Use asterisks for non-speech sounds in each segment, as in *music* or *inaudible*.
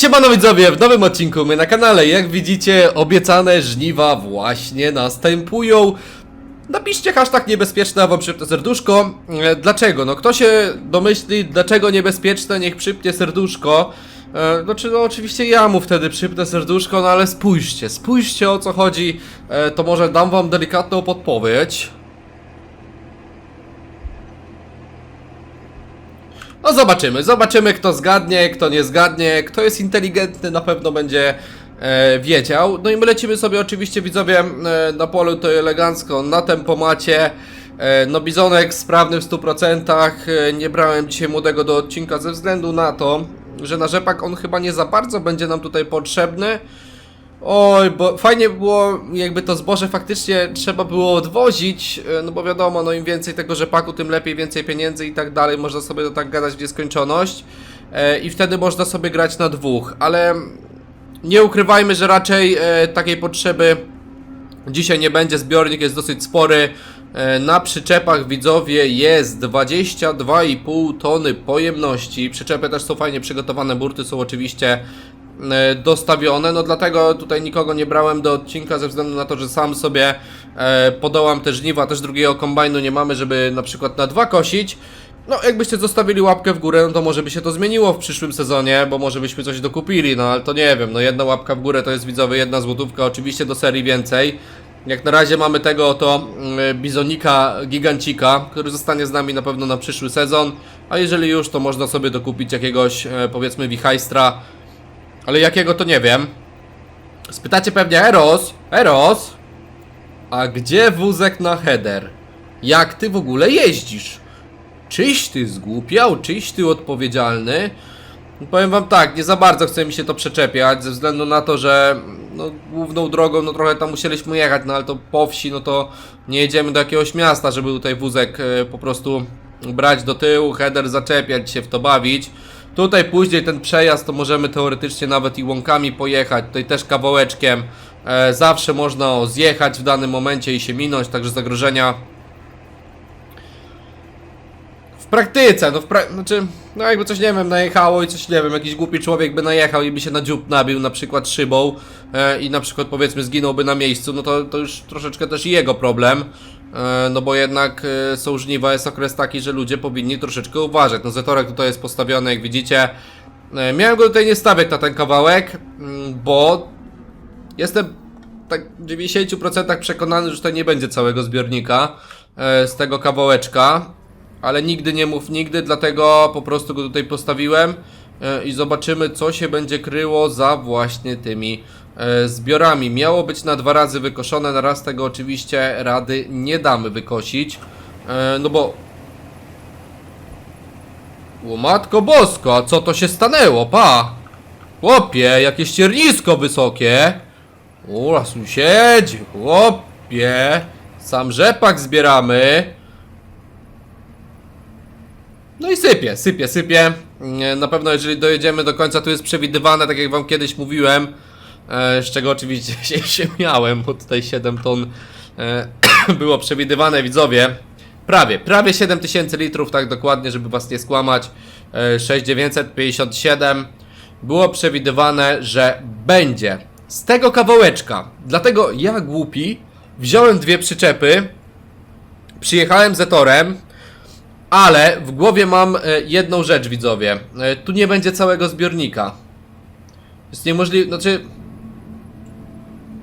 Siemano widzowie, w nowym odcinku my na kanale. Jak widzicie, obiecane żniwa właśnie następują. Napiszcie hashtag niebezpieczne, a wam przypnę serduszko. E, Dlaczego? No kto się domyśli, dlaczego niebezpieczne, niech przypnie serduszko. E, Znaczy, no oczywiście ja mu wtedy przypnę serduszko, no ale spójrzcie, spójrzcie o co chodzi. E, To może dam wam delikatną podpowiedź. No zobaczymy, zobaczymy kto zgadnie, kto nie zgadnie, kto jest inteligentny na pewno będzie e, wiedział. No i my lecimy sobie oczywiście widzowie e, na polu to elegancko na tempomacie. E, no bizonek sprawny w 100%, e, nie brałem dzisiaj młodego do odcinka ze względu na to, że na rzepak on chyba nie za bardzo będzie nam tutaj potrzebny. Oj, bo fajnie by było, jakby to zboże faktycznie trzeba było odwozić, e, no bo wiadomo, no im więcej tego rzepaku, tym lepiej, więcej pieniędzy i tak dalej, można sobie to tak gadać w nieskończoność e, i wtedy można sobie grać na dwóch, ale nie ukrywajmy, że raczej e, takiej potrzeby dzisiaj nie będzie, zbiornik jest dosyć spory, e, na przyczepach widzowie jest 22,5 tony pojemności, przyczepy też są fajnie przygotowane, burty są oczywiście dostawione, no dlatego tutaj nikogo nie brałem do odcinka ze względu na to, że sam sobie e, podołam te żniwa, też drugiego kombajnu nie mamy, żeby na przykład na dwa kosić. No, jakbyście zostawili łapkę w górę, no to może by się to zmieniło w przyszłym sezonie, bo może byśmy coś dokupili, no ale to nie wiem, no jedna łapka w górę to jest widzowie jedna złotówka, oczywiście do serii więcej. Jak na razie mamy tego oto mm, bizonika gigancika, który zostanie z nami na pewno na przyszły sezon, a jeżeli już, to można sobie dokupić jakiegoś, e, powiedzmy, wichajstra, ale jakiego to nie wiem. Spytacie pewnie, Eros, Eros, a gdzie wózek na header? Jak ty w ogóle jeździsz? Czyś ty zgłupiał, czyś ty odpowiedzialny? Powiem wam tak, nie za bardzo chce mi się to przeczepiać, ze względu na to, że no, główną drogą, no trochę tam musieliśmy jechać, no ale to po wsi, no to nie jedziemy do jakiegoś miasta, żeby tutaj wózek e, po prostu brać do tyłu, header zaczepiać się w to bawić. Tutaj później ten przejazd to możemy teoretycznie nawet i łąkami pojechać, tutaj też kawałeczkiem. E, zawsze można zjechać w danym momencie i się minąć, także zagrożenia w praktyce, no w znaczy, no jakby coś nie wiem, najechało i coś nie wiem, jakiś głupi człowiek by najechał i by się na dziób nabił na przykład szybą e, i na przykład powiedzmy zginąłby na miejscu, no to, to już troszeczkę też jego problem. E, no bo jednak e, są żniwa, jest okres taki, że ludzie powinni troszeczkę uważać. No zetorek tutaj jest postawiony, jak widzicie. E, miałem go tutaj nie stawiać na ten kawałek, mm, bo jestem tak w 90% przekonany, że tutaj nie będzie całego zbiornika z tego kawałeczka. Ale nigdy nie mów nigdy, dlatego po prostu go tutaj postawiłem i zobaczymy co się będzie kryło za właśnie tymi e, zbiorami. Miało być na dwa razy wykoszone, na raz tego oczywiście rady nie damy wykosić. E, No bo... O matko bosko, a co to się stanęło, pa? Chłopie, jakie ściernisko wysokie. O, sąsiedzi, chłopie. Sam rzepak zbieramy. No i sypie, sypie, sypie. Na pewno jeżeli dojedziemy do końca, to jest przewidywane, tak jak wam kiedyś mówiłem. E, z czego oczywiście *laughs* się, się miałem, bo tutaj 7 ton e, *clears throat* było przewidywane, widzowie. Prawie, prawie 7000 litrów, tak dokładnie, żeby was nie skłamać. E, 6957 było przewidywane, że będzie z tego kawałeczka. Dlatego ja głupi wziąłem dwie przyczepy, przyjechałem zetorem, ale w głowie mam e, jedną rzecz, widzowie. E, Tu nie będzie całego zbiornika. Jest niemożliwe, znaczy...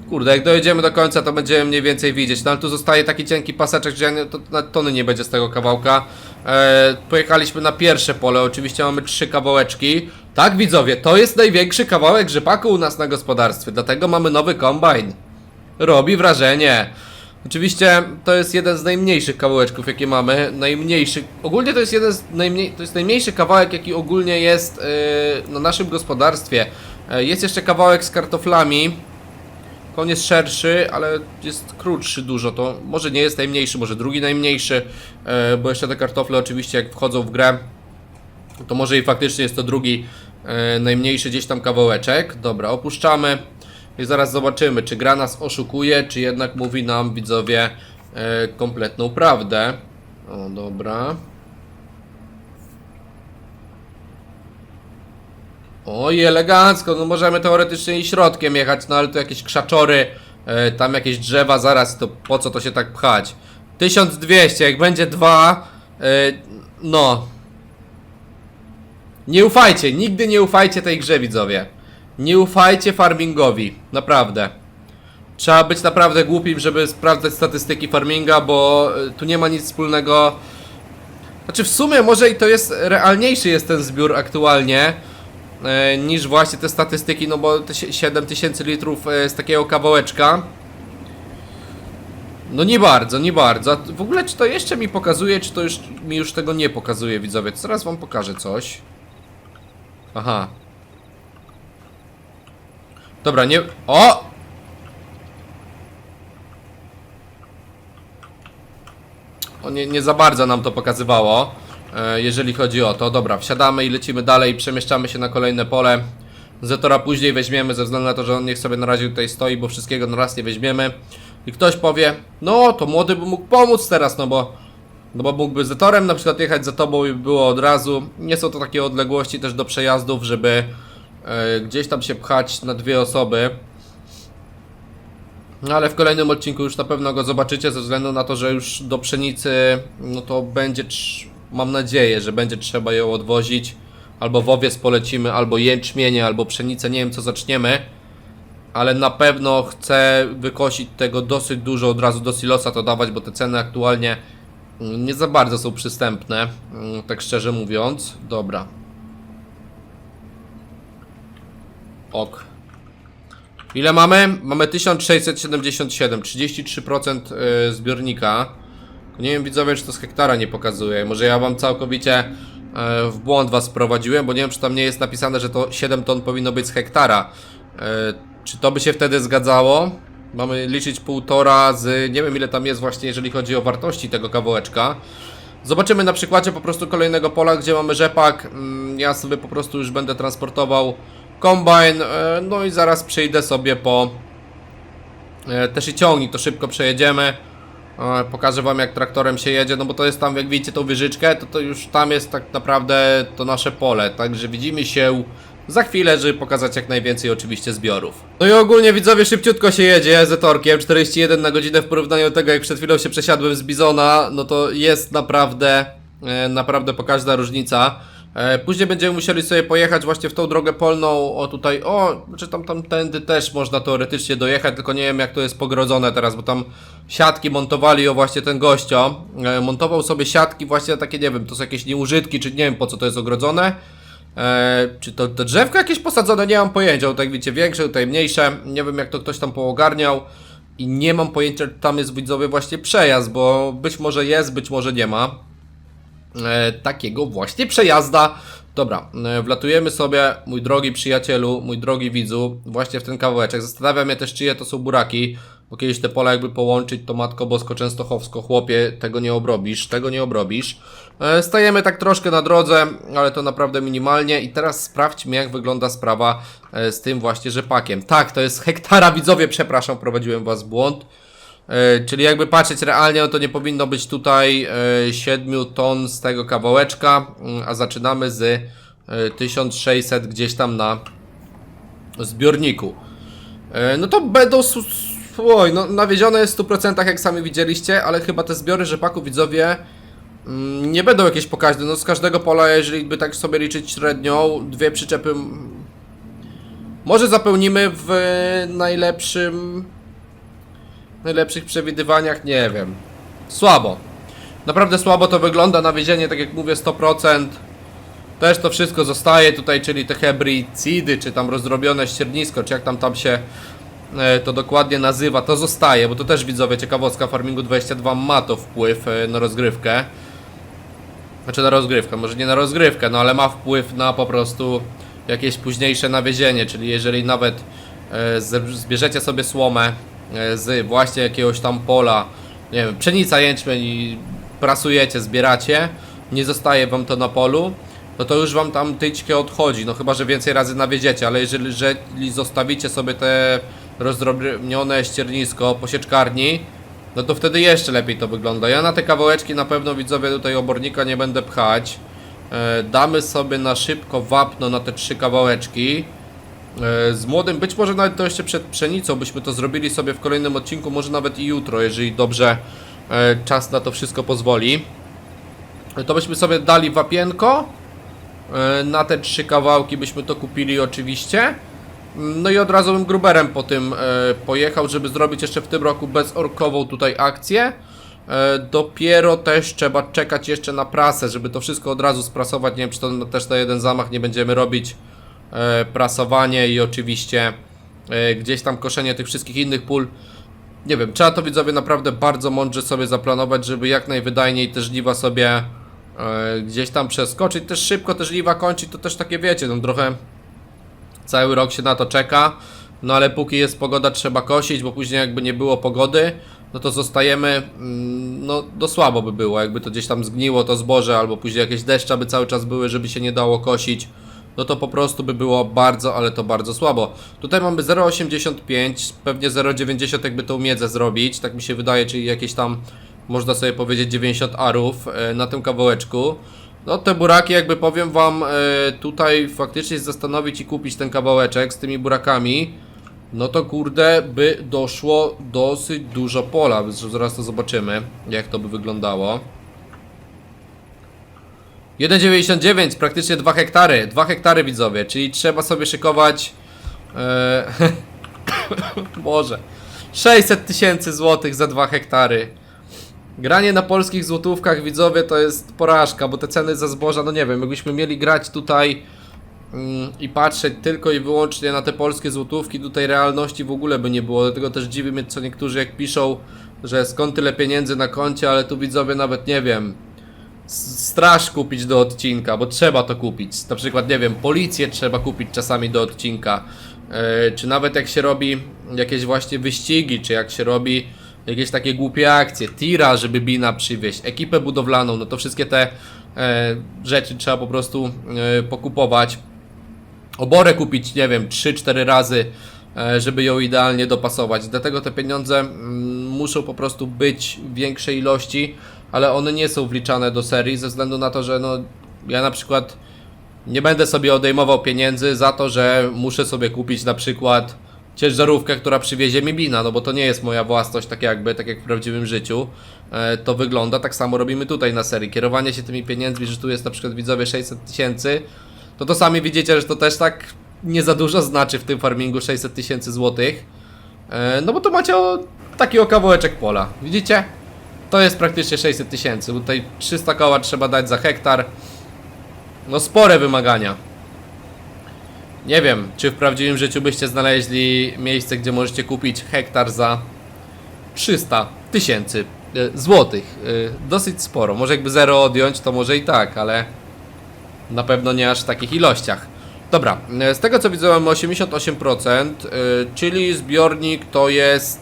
Kurde, jak dojedziemy do końca, to będziemy mniej więcej widzieć. No ale tu zostaje taki cienki paseczek, nie, to na tony nie będzie z tego kawałka. E, pojechaliśmy na pierwsze pole, oczywiście mamy trzy kawałeczki. Tak, widzowie, to jest największy kawałek rzepaku u nas na gospodarstwie, dlatego mamy nowy kombajn. Robi wrażenie. Oczywiście to jest jeden z najmniejszych kawałeczków, jakie mamy. Najmniejszy. Ogólnie to jest jeden z najmniej, to jest najmniejszy kawałek, jaki ogólnie jest yy, na naszym gospodarstwie. Yy, jest jeszcze kawałek z kartoflami. On jest szerszy, ale jest krótszy dużo. To może nie jest najmniejszy, może drugi najmniejszy, yy, bo jeszcze te kartofle oczywiście jak wchodzą w grę, to może i faktycznie jest to drugi e, najmniejszy gdzieś tam kawałeczek. Dobra, opuszczamy. I zaraz zobaczymy, czy gra nas oszukuje, czy jednak mówi nam widzowie e, kompletną prawdę. O, dobra. Oj, elegancko, no możemy teoretycznie i środkiem jechać, no ale to jakieś krzaczory, e, tam jakieś drzewa, zaraz, to po co to się tak pchać? 1200, jak będzie dwa, e, no. Nie ufajcie, nigdy nie ufajcie tej grze, widzowie. Nie ufajcie farmingowi, naprawdę. Trzeba być naprawdę głupim, żeby sprawdzać statystyki farminga, bo e, tu nie ma nic wspólnego. Znaczy w sumie może i to jest realniejszy jest ten zbiór aktualnie e, niż właśnie te statystyki, no bo te sie- 7000 litrów e, z takiego kawałeczka. No nie bardzo, nie bardzo. W ogóle czy to jeszcze mi pokazuje, czy to już mi już tego nie pokazuje, widzowie? Zaraz wam pokażę coś. Aha. Dobra, nie... O! O, nie, nie za bardzo nam to pokazywało, e, jeżeli chodzi o to. Dobra, wsiadamy i lecimy dalej, przemieszczamy się na kolejne pole. Zetora później weźmiemy, ze względu na to, że on niech sobie na razie tutaj stoi, bo wszystkiego na raz nie weźmiemy. I ktoś powie, no to młody by mógł pomóc teraz, no bo, no bo mógłby Zetorem na przykład jechać za tobą i by było od razu. Nie są to takie odległości też do przejazdów, żeby gdzieś tam się pchać na dwie osoby. No ale w kolejnym odcinku już na pewno go zobaczycie, ze względu na to, że już do pszenicy, no to będzie, mam nadzieję, że będzie trzeba ją odwozić. Albo w owiec polecimy, albo jęczmienie, albo pszenicę, nie wiem co zaczniemy. Ale na pewno chcę wykosić tego dosyć dużo, od razu do silosa to dawać, bo te ceny aktualnie mm, nie za bardzo są przystępne, mm, tak szczerze mówiąc. Dobra. Ok. Ile mamy? Mamy 1677, 33% y, zbiornika. Nie wiem widzowie, czy to z hektara nie pokazuje. Może ja wam całkowicie y, w błąd was wprowadziłem, bo nie wiem, czy tam nie jest napisane, że to 7 ton powinno być z hektara. Y, Czy to by się wtedy zgadzało? Mamy liczyć półtora z... Nie wiem ile tam jest właśnie, jeżeli chodzi o wartości tego kawałeczka. Zobaczymy na przykładzie po prostu kolejnego pola, gdzie mamy rzepak. Mm, Ja sobie po prostu już będę transportował kombajn, e, no i zaraz przyjdę sobie po e, też i ciągnik, to szybko przejedziemy. E, Pokażę wam jak traktorem się jedzie, no bo to jest tam, jak widzicie tą wieżyczkę, to to już tam jest tak naprawdę to nasze pole, także widzimy się za chwilę, żeby pokazać jak najwięcej oczywiście zbiorów. No i ogólnie widzowie szybciutko się jedzie Zetorkiem, 41 na godzinę w porównaniu do tego jak przed chwilą się przesiadłem z Bizona, no to jest naprawdę, naprawdę pokaźna różnica. E, Później będziemy musieli sobie pojechać właśnie w tą drogę polną, o tutaj, o, czy tam tamtędy też można teoretycznie dojechać, tylko nie wiem jak to jest pogrodzone teraz, bo tam siatki montowali o właśnie ten gościo, e, montował sobie siatki właśnie takie, nie wiem, to są jakieś nieużytki, czy nie wiem po co to jest ogrodzone, e, czy to, to drzewko jakieś posadzone, nie mam pojęcia, tak widzicie, większe, tutaj mniejsze, nie wiem jak to ktoś tam poogarniał. I nie mam pojęcia, czy tam jest widzowie właśnie przejazd, bo być może jest, być może nie ma takiego właśnie przejazda. Dobra, e, wlatujemy sobie, mój drogi przyjacielu, mój drogi widzu, właśnie w ten kawałeczek. Zastanawiam mnie też, czyje to są buraki, bo kiedyś te pola jakby połączyć, to Matko Bosko Częstochowsko, chłopie, tego nie obrobisz, tego nie obrobisz. E, stajemy tak troszkę na drodze, ale to naprawdę minimalnie i teraz sprawdźmy, jak wygląda sprawa e, z tym właśnie rzepakiem. Tak, to jest hektara, widzowie, przepraszam, prowadziłem was w błąd. E, Czyli jakby patrzeć realnie, no to nie powinno być tutaj e, 7 ton z tego kawałeczka, mm, a zaczynamy z e, 1600 gdzieś tam na zbiorniku. E, No to będą, oj, no nawiezione jest w 100% jak sami widzieliście, ale chyba te zbiory rzepaku widzowie mm, nie będą jakieś pokaźne. No z każdego pola, jeżeli by tak sobie liczyć średnią, dwie przyczepy może zapełnimy w najlepszym najlepszych przewidywaniach, nie wiem. Słabo. Naprawdę słabo to wygląda, nawiezienie, tak jak mówię, 100%. Też to wszystko zostaje tutaj, czyli te hebricydy, czy tam rozdrobione ściernisko, czy jak tam tam się e, to dokładnie nazywa, to zostaje, bo to też widzowie, ciekawostka Farmingu 22 ma to wpływ e, na rozgrywkę. Znaczy na rozgrywkę, może nie na rozgrywkę, no ale ma wpływ na po prostu jakieś późniejsze nawiezienie, czyli jeżeli nawet e, zbierzecie sobie słomę z właśnie jakiegoś tam pola, nie wiem, pszenica, jęczmień i prasujecie, zbieracie, nie zostaje wam to na polu, no to już wam tam tyćkie odchodzi, no chyba, że więcej razy nawiedziecie, ale jeżeli, jeżeli zostawicie sobie te rozdrobnione ściernisko po sieczkarni, no to wtedy jeszcze lepiej to wygląda. Ja na te kawałeczki na pewno widzowie tutaj obornika nie będę pchać. E, damy sobie na szybko wapno na te trzy kawałeczki. E, z młodym, być może nawet to jeszcze przed pszenicą byśmy to zrobili sobie w kolejnym odcinku, może nawet i jutro, jeżeli dobrze e, czas na to wszystko pozwoli. E, To byśmy sobie dali wapienko. Na te trzy kawałki byśmy to kupili oczywiście. No i od razu bym gruberem po tym pojechał, żeby zrobić jeszcze w tym roku bezorkową tutaj akcję. Dopiero też trzeba czekać jeszcze na prasę, żeby to wszystko od razu sprasować. Nie wiem, czy to też na jeden zamach nie będziemy robić prasowanie i oczywiście e, gdzieś tam koszenie tych wszystkich innych pól. Nie wiem, trzeba to widzowie naprawdę bardzo mądrze sobie zaplanować, żeby jak najwydajniej te żniwa sobie e, gdzieś tam przeskoczyć. Też szybko te żniwa kończyć, to też takie wiecie, no trochę cały rok się na to czeka. No ale póki jest pogoda, trzeba kosić, bo później jakby nie było pogody, no to zostajemy, mm, no do słabo by było, jakby to gdzieś tam zgniło to zboże, albo później jakieś deszcze by cały czas były, żeby się nie dało kosić, no to po prostu by było bardzo, ale to bardzo słabo. Tutaj mamy 0,85, pewnie 0,90 jakby tą miedzę zrobić, tak mi się wydaje, czyli jakieś tam, można sobie powiedzieć 90 arów e, na tym kawałeczku. No te buraki jakby powiem wam e, tutaj faktycznie zastanowić i kupić ten kawałeczek z tymi burakami no to kurde by doszło dosyć dużo pola, zaraz to zobaczymy jak to by wyglądało 1,99 praktycznie 2 hektary, 2 hektary widzowie, czyli trzeba sobie szykować e, *laughs* Boże 600 tysięcy złotych za 2 hektary. Granie na polskich złotówkach, widzowie, to jest porażka, bo te ceny za zboża, no nie wiem, jakbyśmy mieli grać tutaj mm, i patrzeć tylko i wyłącznie na te polskie złotówki, tutaj realności w ogóle by nie było, dlatego też dziwi mnie co niektórzy jak piszą, że skąd tyle pieniędzy na koncie, ale tu widzowie nawet nie wiem, straż kupić do odcinka, bo trzeba to kupić, na przykład nie wiem, policję trzeba kupić czasami do odcinka, e, czy nawet jak się robi jakieś właśnie wyścigi, czy jak się robi jakieś takie głupie akcje, tira, żeby bina przywieźć, ekipę budowlaną, no to wszystkie te e, rzeczy trzeba po prostu e, pokupować. Oborę kupić, nie wiem, 3-4 razy, żeby ją idealnie dopasować. Dlatego te pieniądze mm, muszą po prostu być w większej ilości, ale one nie są wliczane do serii ze względu na to, że no ja na przykład nie będę sobie odejmował pieniędzy za to, że muszę sobie kupić na przykład ciężarówkę, która przywiezie mi bina, no bo to nie jest moja własność, tak jakby, tak jak w prawdziwym życiu. E, to wygląda, tak samo robimy tutaj na serii. Kierowanie się tymi pieniędzmi, że tu jest na przykład widzowie 600 tysięcy, to to sami widzicie, że to też tak nie za dużo znaczy w tym farmingu 600 tysięcy złotych. E, no bo tu macie o, taki o kawałeczek pola, widzicie? To jest praktycznie 600 tysięcy, tutaj 300 koła trzeba dać za hektar. No spore wymagania. Nie wiem, czy w prawdziwym życiu byście znaleźli miejsce, gdzie możecie kupić hektar za 300 tysięcy e, złotych. E, Dosyć sporo. Może jakby zero odjąć, to może i tak, ale na pewno nie aż w takich ilościach. Dobra, e, z tego co widzę mamy 88%, e, czyli zbiornik to jest...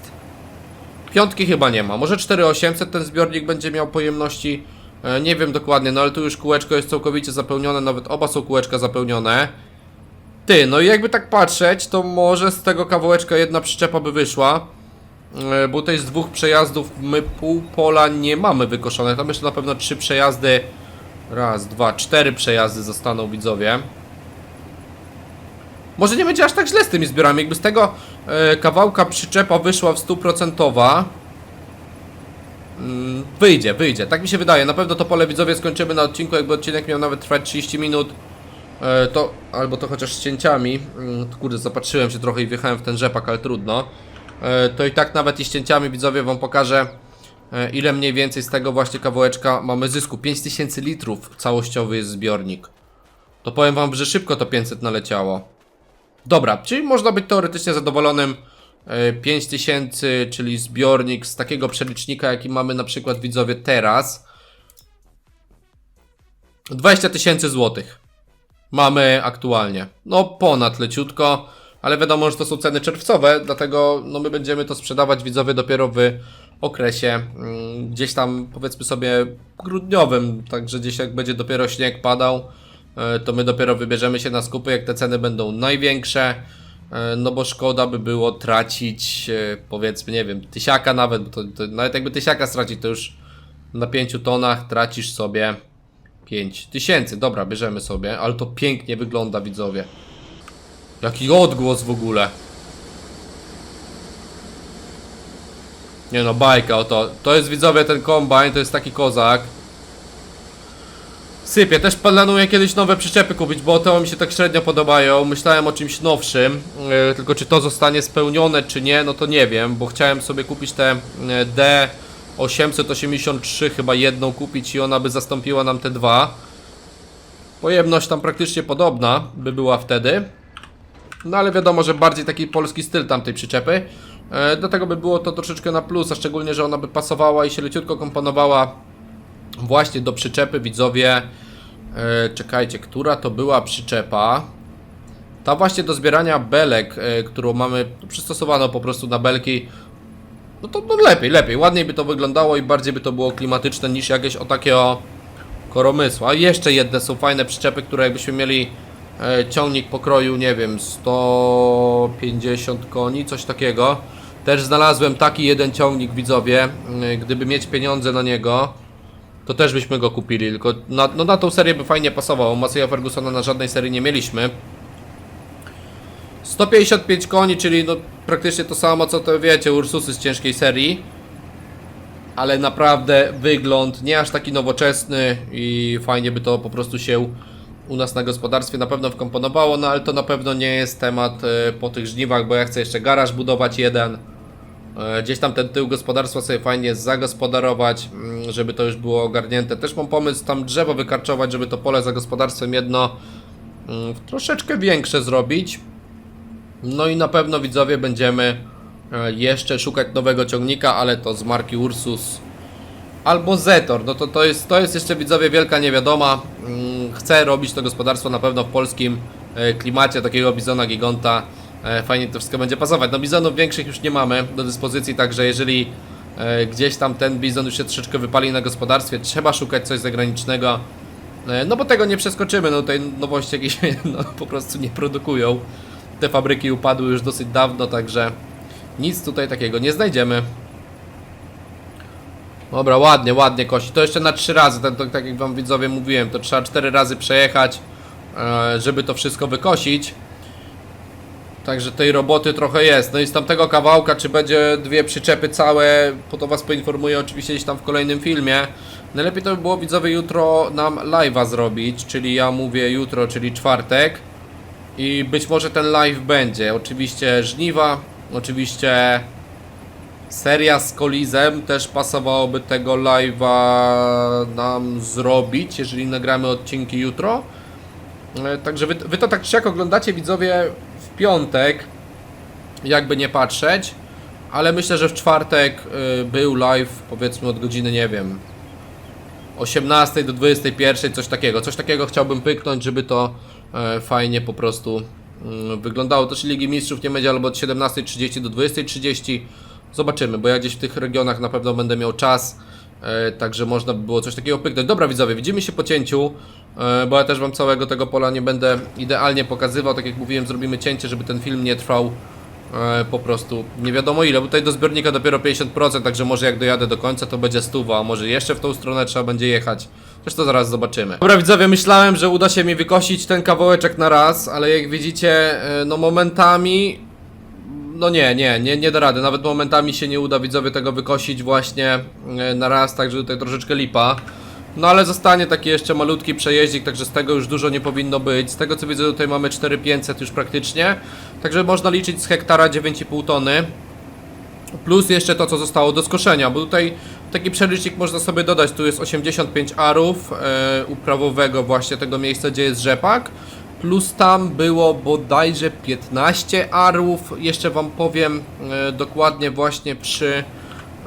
Piątki chyba nie ma. Może 4800 ten zbiornik będzie miał pojemności. E, Nie wiem dokładnie, no ale tu już kółeczko jest całkowicie zapełnione, nawet oba są kółeczka zapełnione. Ty, no i jakby tak patrzeć, to może z tego kawałeczka jedna przyczepa by wyszła. E, Bo tutaj z dwóch przejazdów my pół pola nie mamy wykoszone. Tam jeszcze na pewno trzy przejazdy. Raz, dwa, cztery przejazdy zostaną widzowie. Może nie będzie aż tak źle z tymi zbiorami. Jakby z tego e, kawałka przyczepa wyszła w stuprocentowa. Mm, wyjdzie, wyjdzie. Tak mi się wydaje. Na pewno to pole widzowie skończymy na odcinku, jakby odcinek miał nawet trwać 30 minut. E, to, albo to chociaż z cięciami. Mm, kurde, zapatrzyłem się trochę i wjechałem w ten rzepak, ale trudno. E, to i tak nawet i z cięciami widzowie wam pokażę e, ile mniej więcej z tego właśnie kawałeczka mamy zysku. 5000 litrów całościowy jest zbiornik. To powiem wam, że szybko to 500 naleciało. Dobra, czyli można być teoretycznie zadowolonym. E, 5000, czyli zbiornik z takiego przelicznika, jaki mamy na przykład widzowie teraz. 20 tysięcy złotych mamy aktualnie. No ponad leciutko, ale wiadomo, że to są ceny czerwcowe, dlatego no my będziemy to sprzedawać widzowie dopiero w okresie mm, gdzieś tam powiedzmy sobie grudniowym, także gdzieś jak będzie dopiero śnieg padał, e, to my dopiero wybierzemy się na skupy, jak te ceny będą największe. e, No bo szkoda by było tracić, e, powiedzmy, nie wiem, tysiaka nawet, bo to, to nawet jakby tysiaka stracić, to już na 5 tonach tracisz sobie 5000, dobra, bierzemy sobie, ale to pięknie wygląda, widzowie. Jaki odgłos w ogóle. Nie no, bajka, oto. To jest widzowie ten kombajn, to jest taki kozak. Sypie, też planuję kiedyś nowe przyczepy kupić, bo te mi się tak średnio podobają. Myślałem o czymś nowszym, e, tylko czy to zostanie spełnione, czy nie, no to nie wiem, bo chciałem sobie kupić te e, D883, chyba jedną kupić i ona by zastąpiła nam te dwa. Pojemność tam praktycznie podobna by była wtedy. No ale wiadomo, że bardziej taki polski styl tamtej przyczepy. E, do tego by było to troszeczkę na plus, a szczególnie, że ona by pasowała i się leciutko komponowała właśnie do przyczepy, widzowie. E, czekajcie, która to była przyczepa? Ta właśnie do zbierania belek, e, którą mamy przystosowano po prostu na belki. No to no lepiej, lepiej, ładniej by to wyglądało i bardziej by to było klimatyczne niż jakieś o takie o koromysła. A jeszcze jedne są fajne przyczepy, które jakbyśmy mieli e, ciągnik pokroju, nie wiem, 150 koni, coś takiego. Też znalazłem taki jeden ciągnik, widzowie. E, Gdyby mieć pieniądze na niego, to też byśmy go kupili. Tylko na, no na tą serię by fajnie pasował. Massey'a Fergusona na żadnej serii nie mieliśmy. 155 koni, czyli no praktycznie to samo co to wiecie, Ursusy z ciężkiej serii. Ale naprawdę wygląd nie aż taki nowoczesny i fajnie by to po prostu się u nas na gospodarstwie na pewno wkomponowało, no ale to na pewno nie jest temat e, po tych żniwach, bo ja chcę jeszcze garaż budować jeden. E, Gdzieś tam ten tył gospodarstwa sobie fajnie zagospodarować, mm, żeby to już było ogarnięte. Też mam pomysł tam drzewo wykarczować, żeby to pole za gospodarstwem jedno mm, troszeczkę większe zrobić. No i na pewno widzowie będziemy e, jeszcze szukać nowego ciągnika, ale to z marki Ursus albo Zetor. No to, to, jest, to jest jeszcze widzowie wielka niewiadoma. Mm, Chcę robić to gospodarstwo na pewno w polskim e, klimacie takiego bizona gigonta. E, Fajnie to wszystko będzie pasować. No bizonów większych już nie mamy do dyspozycji, także jeżeli e, gdzieś tam ten bizon już się troszeczkę wypali na gospodarstwie, trzeba szukać coś zagranicznego. E, No bo tego nie przeskoczymy, no tutaj nowości jakieś *laughs* no, po prostu nie produkują. Te fabryki upadły już dosyć dawno, także nic tutaj takiego nie znajdziemy. Dobra, ładnie, ładnie kosi. To jeszcze na trzy razy, tak, tak, jak wam widzowie mówiłem, to trzeba cztery razy przejechać, żeby to wszystko wykosić. Także tej roboty trochę jest. No i z tamtego kawałka, czy będzie dwie przyczepy całe, po to was poinformuję oczywiście gdzieś tam w kolejnym filmie. Najlepiej to by było widzowie jutro nam live'a zrobić, czyli ja mówię jutro, czyli czwartek. I być może ten live będzie. Oczywiście żniwa, oczywiście seria z Kolizem. Też pasowałoby tego live'a nam zrobić, jeżeli nagramy odcinki jutro. E, Także wy, wy to tak czy jak oglądacie widzowie piątek, jakby nie patrzeć. Ale myślę, że w czwartek y, był live powiedzmy od godziny, nie wiem, 18 do 21, coś takiego. Coś takiego chciałbym pyknąć, żeby to e, fajnie po prostu mm, wyglądało. Też Ligi Mistrzów nie będzie albo od 17.30 do 20.30. Zobaczymy, bo ja gdzieś w tych regionach na pewno będę miał czas. E, także można by było coś takiego pyknąć. Dobra widzowie, widzimy się po cięciu, e, bo ja też wam całego tego pola nie będę idealnie pokazywał. Tak jak mówiłem, zrobimy cięcie, żeby ten film nie trwał e, po prostu nie wiadomo ile, bo tutaj do zbiornika dopiero 50%, także może jak dojadę do końca to będzie stuwa, a może jeszcze w tą stronę trzeba będzie jechać. Zresztą zaraz zobaczymy. Dobra widzowie, myślałem, że uda się mi wykosić ten kawałeczek na raz, ale jak widzicie, no momentami no nie, nie, nie, nie da rady. Nawet momentami się nie uda widzowie tego wykosić właśnie e, na raz, także tutaj troszeczkę lipa. No ale zostanie taki jeszcze malutki przejeździk, także z tego już dużo nie powinno być. Z tego co widzę tutaj mamy 4500 już praktycznie. Także można liczyć z hektara 9,5 tony. Plus jeszcze to co zostało do skoszenia, bo tutaj taki przelicznik można sobie dodać. Tu jest 85 arów e, uprawowego właśnie tego miejsca gdzie jest rzepak. Plus tam było bodajże 15 arów. Jeszcze wam powiem e, dokładnie właśnie przy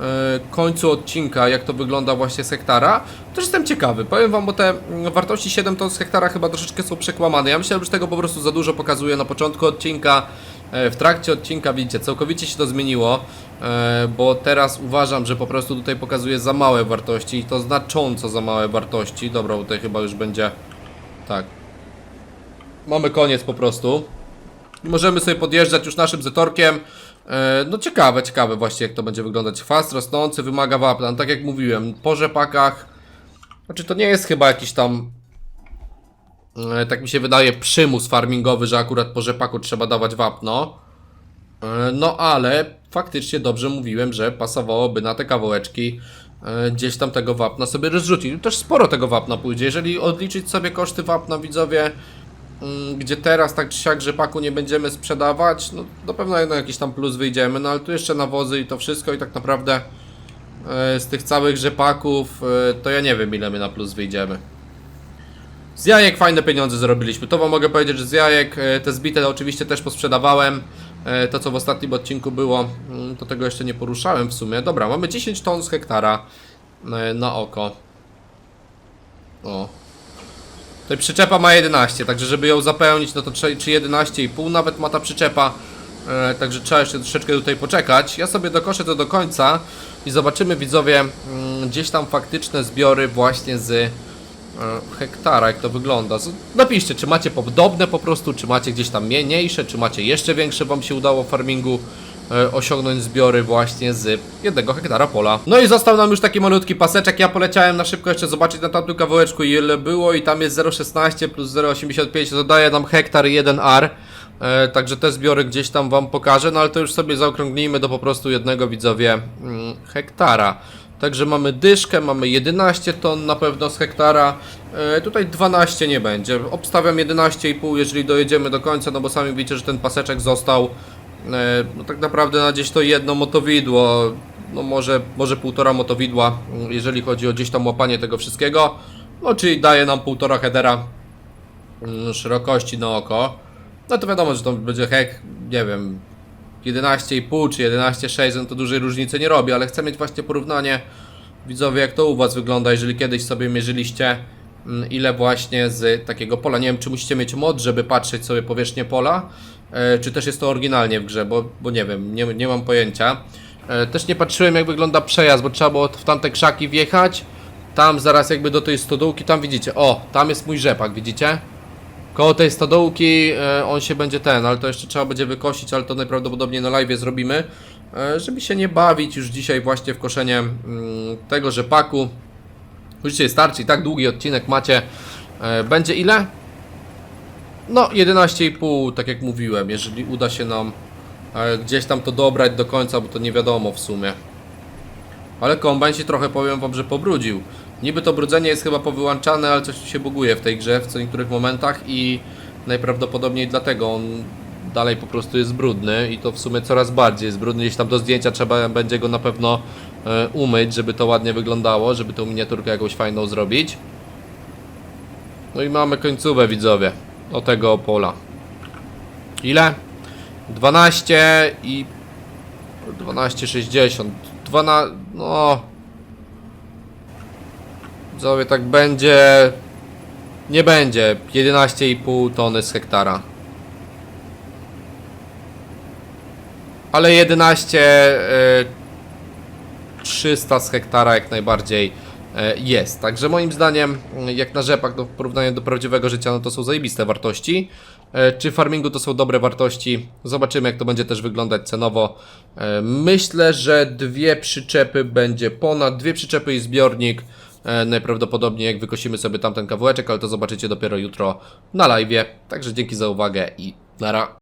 e, końcu odcinka, jak to wygląda właśnie z hektara. Też jestem ciekawy. Powiem wam, bo te mm, wartości 7 ton z hektara chyba troszeczkę są przekłamane. Ja myślałem, że tego po prostu za dużo pokazuję na początku odcinka. E, W trakcie odcinka widzicie, całkowicie się to zmieniło, e, bo teraz uważam, że po prostu tutaj pokazuje za małe wartości i to znacząco za małe wartości. Dobra, tutaj chyba już będzie tak. Mamy koniec po prostu. Możemy sobie podjeżdżać już naszym zetorkiem. E, No ciekawe, ciekawe właśnie jak to będzie wyglądać. Fast rosnący, wymaga wapna. No, tak jak mówiłem, po rzepakach Znaczy to nie jest chyba jakiś tam e, tak mi się wydaje przymus farmingowy, że akurat po rzepaku trzeba dawać wapno. E, No ale faktycznie dobrze mówiłem, że pasowałoby na te kawałeczki gdzieś tam tego wapna sobie rozrzucić. Też sporo tego wapna pójdzie. Jeżeli odliczyć sobie koszty wapna widzowie, gdzie teraz tak czy siak rzepaku nie będziemy sprzedawać, no na pewno na jakiś tam plus wyjdziemy, no ale tu jeszcze nawozy i to wszystko i tak naprawdę e, z tych całych rzepaków e, to ja nie wiem ile my na plus wyjdziemy. Z jajek fajne pieniądze zarobiliśmy. To wam mogę powiedzieć, że z jajek te zbite oczywiście też posprzedawałem. To co w ostatnim odcinku było, to tego jeszcze nie poruszałem w sumie. Dobra, mamy 10 ton z hektara na oko. O. Tutaj przyczepa ma 11, także żeby ją zapełnić, no to czy 11,5 nawet ma ta przyczepa. E, Także trzeba jeszcze troszeczkę tutaj poczekać. Ja sobie dokoszę to do końca i zobaczymy widzowie mm, gdzieś tam faktyczne zbiory właśnie z e, hektara, jak to wygląda. Napiszcie, czy macie podobne po prostu, czy macie gdzieś tam mniejsze, czy macie jeszcze większe, wam się udało w farmingu osiągnąć zbiory właśnie z jednego hektara pola. No i został nam już taki malutki paseczek, ja poleciałem na szybko jeszcze zobaczyć na tamtym kawałeczku ile było i tam jest 0,16 plus 0,85 to daje nam hektar i 1 ar. E, także te zbiory gdzieś tam wam pokażę, no ale to już sobie zaokrągnijmy do po prostu jednego widzowie mm, hektara. Także mamy dyszkę, mamy 11 ton na pewno z hektara. E, tutaj 12 nie będzie. Obstawiam 11,5 jeżeli dojedziemy do końca, no bo sami widzicie, że ten paseczek został e, no tak naprawdę na gdzieś to jedno motowidło. No może, może półtora motowidła, mm, jeżeli chodzi o gdzieś tam łapanie tego wszystkiego. No czyli daje nam półtora headera mm, szerokości na oko. No to wiadomo, że to będzie hek, nie wiem, 11,5 czy 11,6, no to dużej różnicy nie robi, ale chcę mieć właśnie porównanie widzowie, jak to u Was wygląda, jeżeli kiedyś sobie mierzyliście mm, ile właśnie z takiego pola. Nie wiem, czy musicie mieć mod, żeby patrzeć sobie powierzchnię pola, e, czy też jest to oryginalnie w grze, bo, bo nie wiem, nie, nie mam pojęcia. E, Też nie patrzyłem jak wygląda przejazd, bo trzeba było w tamte krzaki wjechać. Tam zaraz jakby do tej stodółki, tam widzicie, o, tam jest mój rzepak, widzicie? Koło tej stodołki e, on się będzie ten, ale to jeszcze trzeba będzie wykosić, ale to najprawdopodobniej na live zrobimy, e, żeby się nie bawić już dzisiaj właśnie w koszenie mm, tego rzepaku. Już dzisiaj starczy i tak długi odcinek macie. E, będzie ile? No 11,5 tak jak mówiłem, jeżeli uda się nam e, gdzieś tam to dobrać do końca, bo to nie wiadomo w sumie. Ale kombajn się trochę powiem wam, że pobrudził. Niby to brudzenie jest chyba powyłączane, ale coś się buguje w tej grze w co niektórych momentach i najprawdopodobniej dlatego on dalej po prostu jest brudny i to w sumie coraz bardziej jest brudny. Gdzieś tam do zdjęcia trzeba będzie go na pewno e, umyć, żeby to ładnie wyglądało, żeby tą miniaturkę jakąś fajną zrobić. No i mamy końcówę widzowie do tego pola. Ile? 12 i 12,60 12, no. Widzowie, tak będzie. Nie będzie. 11,5 tony z hektara. Ale 11 e, 300 z hektara jak najbardziej. e, jest. Także moim zdaniem, jak na rzepak, no w porównaniu do prawdziwego życia, no to są zajebiste wartości. E, Czy farmingu to są dobre wartości? Zobaczymy, jak to będzie też wyglądać cenowo. E, Myślę, że dwie przyczepy będzie ponad, dwie przyczepy i zbiornik. E, Najprawdopodobniej jak wykosimy sobie tamten kawałeczek, ale to zobaczycie dopiero jutro na live. Także dzięki za uwagę i nara.